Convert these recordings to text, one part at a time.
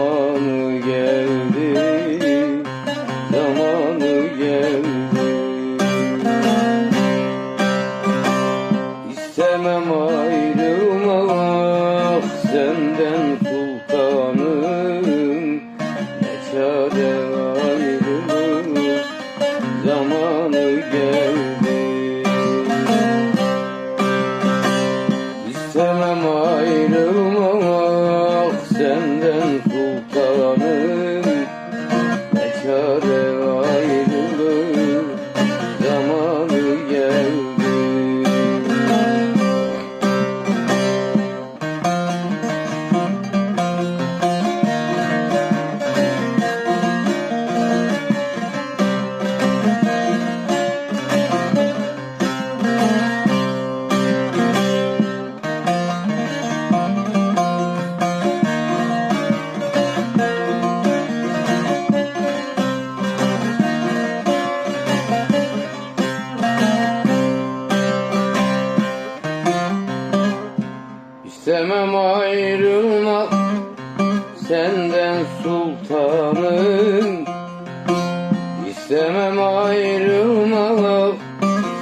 Zamanı geldi Zamanı geldi. İstemem ayrılmak senden sultanım Ne çare ayrılık zamanı geldi. İstemem ayrılmak İstemem ayrılmak senden sultanım. İstemem ayrılmak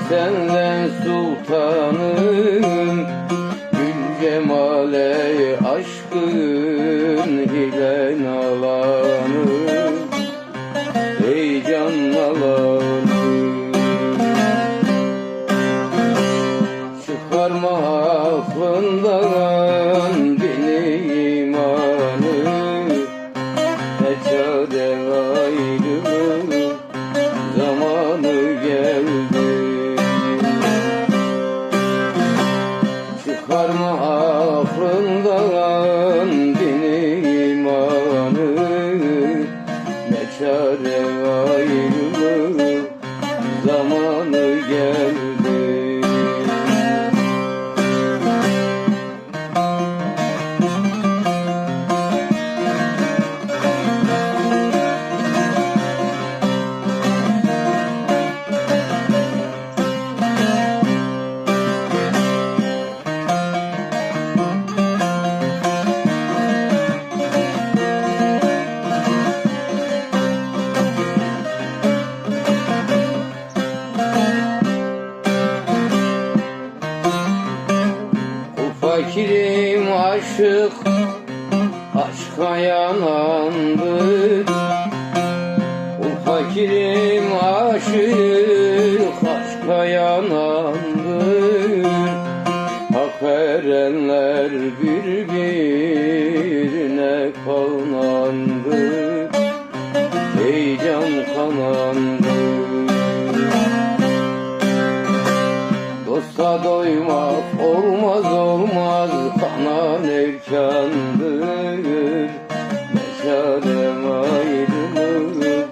senden sultanım. Gül cemale aşkın ile nalanım. Ey can nalanım aşık Aşka yanandı Bu fakirim aşık Aşka yanandı Hak erenler birbirine kanandı Ey can kanandı Dosta doymak olmaz olmaz kanan erkandır Meşalem ayrılık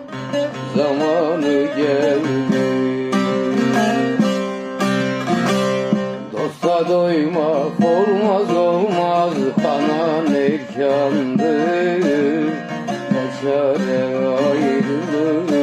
zamanı geldi Dosta doymak olmaz olmaz kanan erkandır Meşalem ayrılık